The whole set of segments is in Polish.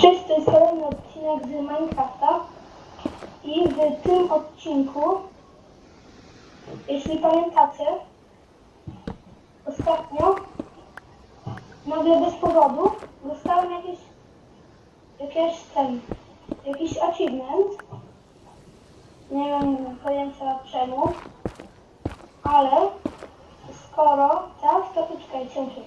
Cześć, to jest kolejny odcinek z Minecrafta i w tym odcinku, jeśli pamiętacie, ostatnio nagle bez powodu dostałem jakieś, jakieś ten, jakiś achievement. Nie mam pojęcia czemu, ale skoro tak, to poczekajcie, muszę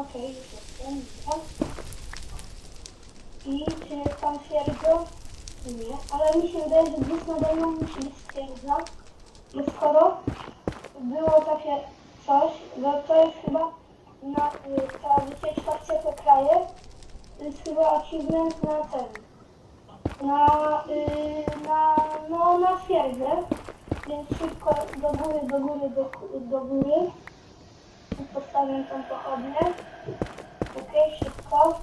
Okej, już jestem, dobra. I czy jest tam twierdza? Nie, ale mi się że nade mną musi być twierdza. Skoro było takie coś, bo to jest chyba na, y, ta wycieczka w ciepłe kraje, jest chyba achievement na ten, na, y, na, no, na twierdzę, więc szybko do góry, do góry, do, do góry. Postawię tą pochodnię. Okej, szybko.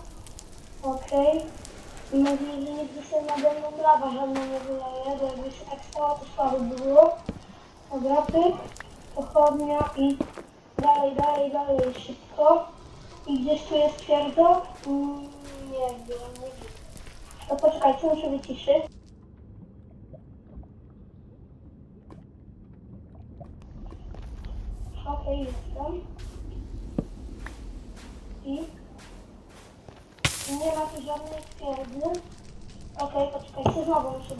Okej. Mam nadzieję, że nigdy się nade mną lawa żadna nie wyleje, bo jakby się tak stało, to słabo by było. Dobra. Pochodnia i dalej, dalej, dalej, szybko. I gdzieś tu jest twierdza? Mm, nie wiem, nie wiem. To poczekajcie, muszę wyciszyć. Okej, jestem. I nie ma tu żadnej twierdzy. Okej, poczekajcie, znowu muszę.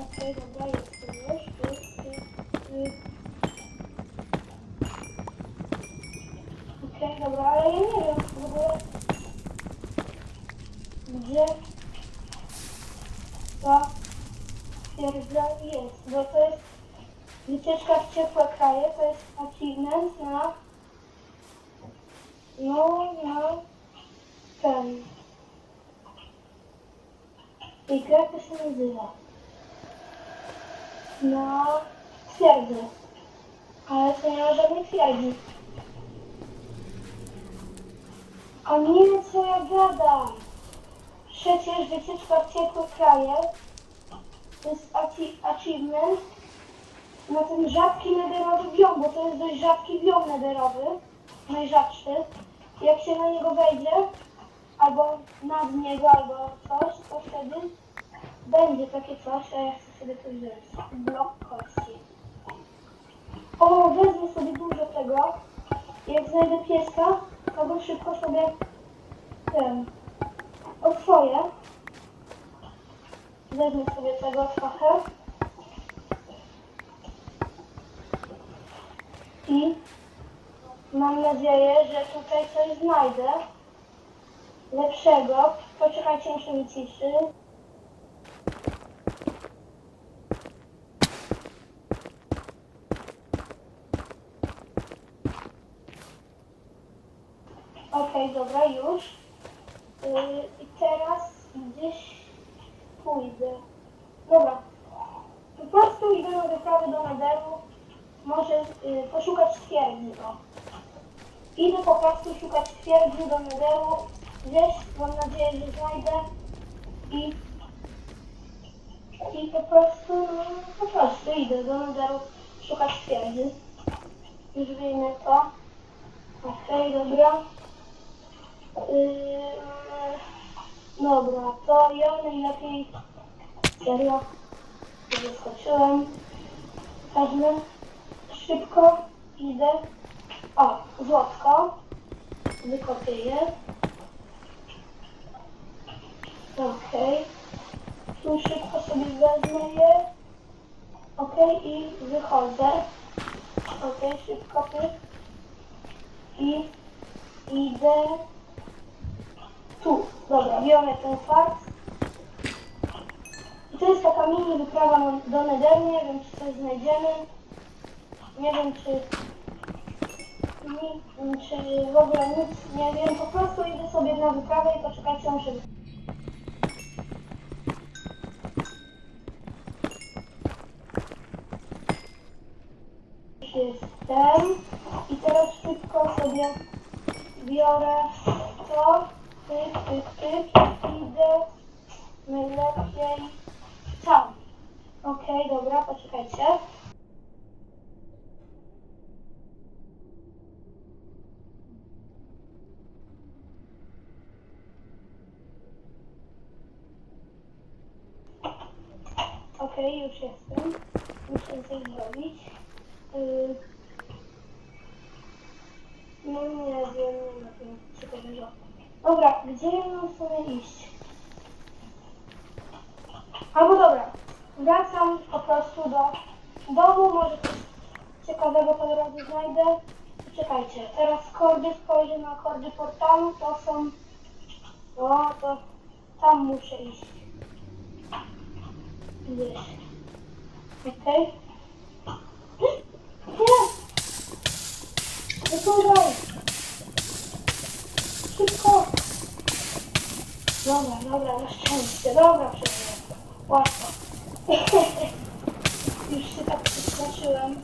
Okej, dobra, jestem już. Y, y, y. Okej, dobra, ale ja nie wiem w ogóle, gdzie ta twierdza jest, bo to jest wycieczka w ciepłe kraje, to jest achievement na no, na ten i jak to się nazywa? Na twierdzę. Ale to nie ma żadnej twierdzy. A nie, co ja gadam. Przecież wycieczka w ciepłe kraje to jest achi- achievement na ten rzadki nederowy biom, bo to jest dość rzadki biom nederowy, najrzadszy. Jak się na niego wejdzie, albo nad niego, albo coś, to wtedy będzie takie coś, a ja chcę sobie to wziąć. Blok kości. O, wezmę sobie dużo tego. Jak znajdę pieska, to go szybko sobie ten otworzę. Wezmę sobie tego trochę. I mam nadzieję, że tutaj coś znajdę lepszego. Poczekajcie, muszę wyciszyć. Okej, dobra, już. Yy, I teraz gdzieś pójdę. Dobra. Po prostu idę na wyprawę do Nederu. Może yy, poszukać twierdzy. O. Idę po prostu szukać twierdzy do Nederu. Gdzieś, mam nadzieję, że znajdę. I, i po prostu, no, po prostu idę do Nederu szukać twierdzy. Już wiemy to. Okej, dobra. Yy, dobra, to ja najlepiej serio wyskoczyłem. Wezmę szybko idę. O, złotko. Wykopię je. Okej. Tu szybko sobie wezmę je. Okej, i wychodzę. Okej, szybko pyk. I idę tu. Dobra, biorę ten fakt. I to jest taka mini wyprawa do Nederu. Nie wiem, czy coś znajdziemy. Nie wiem, czy, ni- czy w ogóle nic nie wiem. Po prostu idę sobie na wyprawę i poczekajcie. Już Jestem. I teraz szybko sobie biorę to, tyk, tyk, tyk, idę najlepiej tam. Okej, dobra, poczekajcie. Okej, już Muszę coś zrobić. Yy... No nie wiem, nie wiem, co to było. Dobra, gdzie ja mam sobie iść? Albo dobra, wracam po prostu do domu, może coś ciekawego po drodze znajdę. Czekajcie, teraz kordy, spojrzę na kordy portalu, to są... O, to tam muszę iść. Gdzieś. Okej. Nie! Wypływaj! Szybko! Dobra, dobra, na szczęście, dobra, przeżyłem. Łatwo. Już się tak przestraszyłem,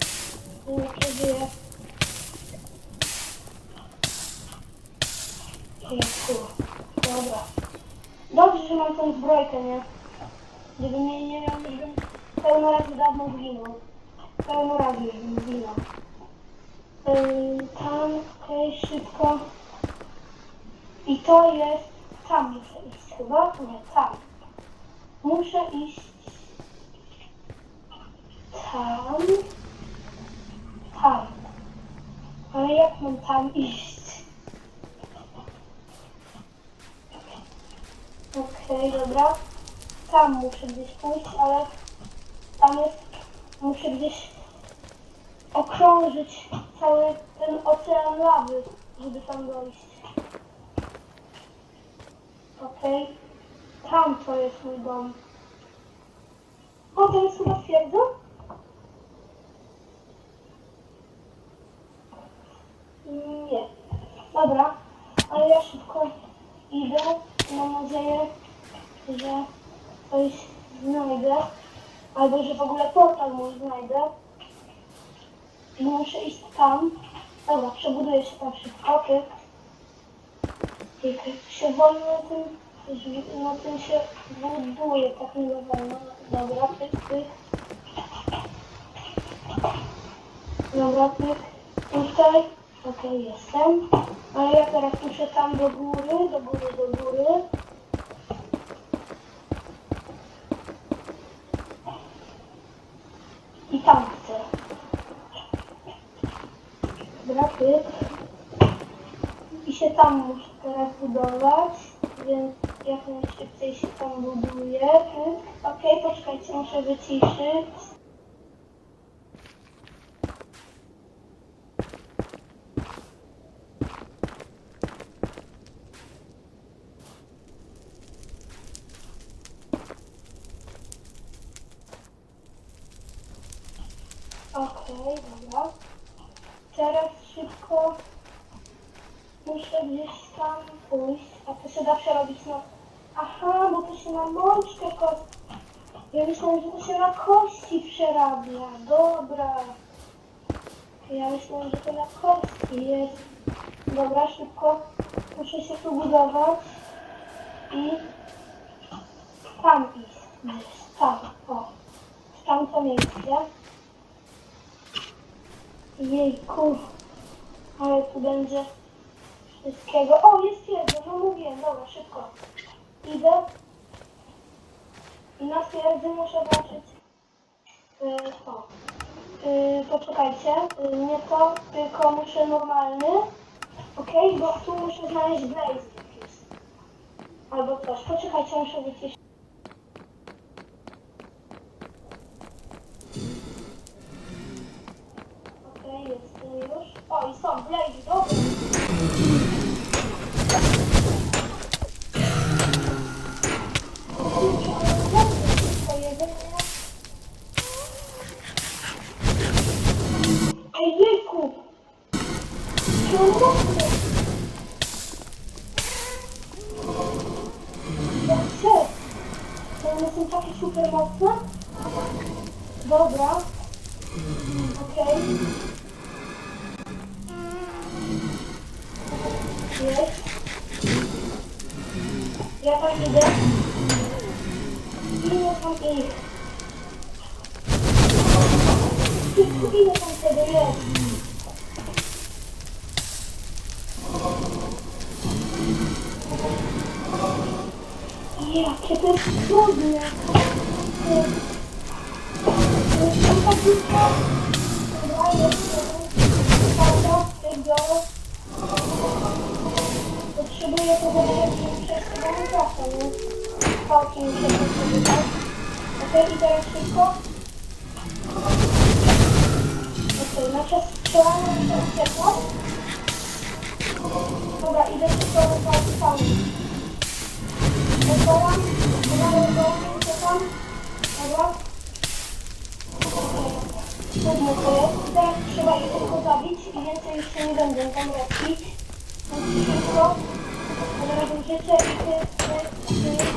że nie przeżyję. Jezu, dobra. Dobrze, że mam tą zbrojkę, nie? Gdyby mnie nie miał, już bym pełno razy dawno zginął. Pełno razy zginął. Yy, tam, okej, szybko. I to jest... Tam muszę iść chyba? Nie, tam. Muszę iść... Tam. Tam. Ale jak mam tam iść? Okej, dobra. Tam muszę gdzieś pójść, ale Muszę gdzieś okrążyć cały ten ocean lawy, żeby tam dojść. Okej. Tam to jest mój dom. O, to jest chyba twierdza? Nie. Dobra, ale ja szybko idę. Mam nadzieję, że coś znajdę. Albo że w ogóle portal mój znajdę. I muszę iść tam. Dobra, przebuduję się tam szybko. Tyk. Tyk. Się wolno tym, na tym się buduje, tak nie wolno. Dobra, tyk, tyk. Dobra. Tutaj. Okej, jestem. Ale ja teraz muszę tam do góry, do góry, do góry. I tam chcę. Tyk. I się tam muszę teraz budować, więc jak najszybciej się tam buduje. Okej, poczekajcie, muszę wyciszyć. Okej, dobra. Teraz szybko muszę gdzieś tam pójść. A to się da przerobić na... Aha, bo to się na mączkę kost... Ja myślałam, że to się na kości przerabia. Dobra. Ja myślałam, że to na kostki jest. Dobra, szybko muszę się tu budować. I tam iść. Tam, o. W tamto miejsce. Jejku, ale tu będzie wszystkiego. O, jest twierdza, no mówiłem, dobra, szybko. Idę. I na twierdzy muszę włączyć yy, to. Yy, poczekajcie, yy, nie to, tylko muszę normalny. Okej, bo tu muszę znaleźć blaze jakiś. Albo coś. Poczekajcie, muszę wyciszyć. Ja tam idę. Ile tam ich? Ile tam tego jest? Jakie to jest trudne. Tam tak blisko. Dobra, Pałki się potrzebować. Okej, i teraz szybko. Okej, na czas strzelania mi się uciekło. Dobra, idę szybko do pałki. Otwaram, otwaram, otwaram, uciekam. Dobra. Trudno to jest. Teraz trzeba ich tylko zabić i więcej się nie będę tam robić. Szybko. Razem życie i ty, ty, ty, ty.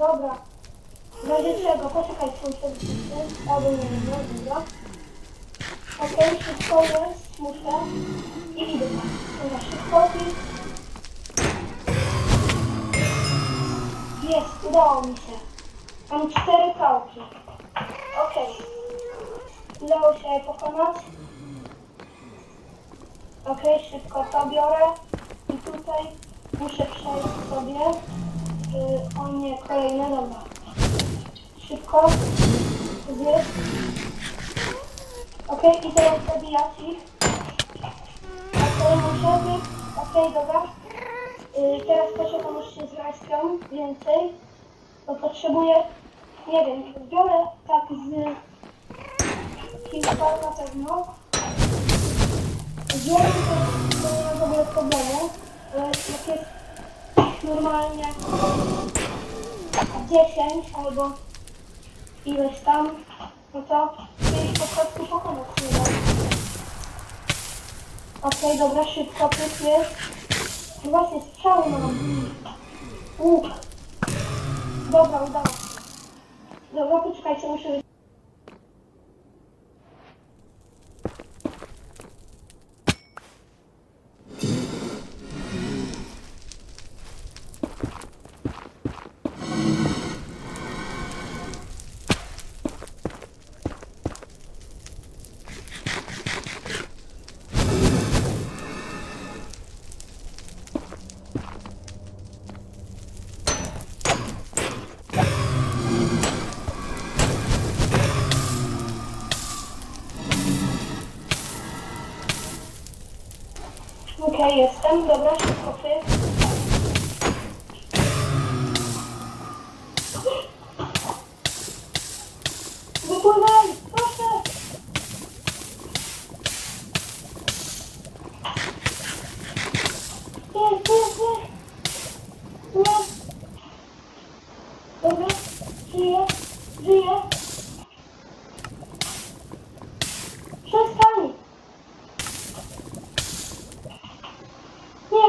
Dobra, W razie czego? Poczekaj serwisy. Albo nie wiem, no dobra. Okej, szybko jest. Muszę. I idę. Dobra, szybko i... Jest, udało mi się. Mam cztery pałki. Okej. Udało się pokonać. Okej, szybko to biorę. I tutaj muszę przejść sobie. Y, o nie, kolejne, dobra. Szybko. Zjedz. Okej, i teraz zabijać ich. Okej, muszę być. Okej, dobra. Y, teraz poczekam, aż się zrespią więcej. Bo potrzebuję, nie wiem, biorę tak z kilka na pewno. Wiem, że to nie ma w ogóle problemu, jak jest normalnie 10 albo ileś tam, no to kiedyś po prostu pokonać nie da. Okej, dobra, szybko, pyk jest. No właśnie, strzały mam. Łuk. Dobra, udało się. Dobra, poczekajcie, muszę... Okej, jestem. Dobra, szybko pyk. Wypływaj! Proszę! Nie, nie, nie! Nie! Dobra, żyję, żyję. Przestań! Nie!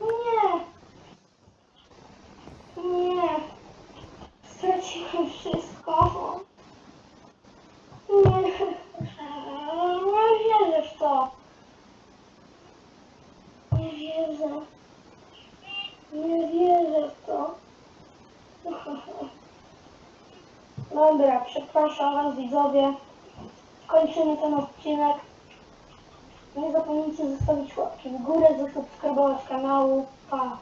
Nie! Nie! Straciłem wszystko. Nie! Nie wierzę w to. Nie wierzę. Nie wierzę w to. Dobra, przepraszam Was widzowie. Kończymy ten odcinek. Nie zapomnijcie zostawić łapki w górę, zasubskrybować kanału. Pa!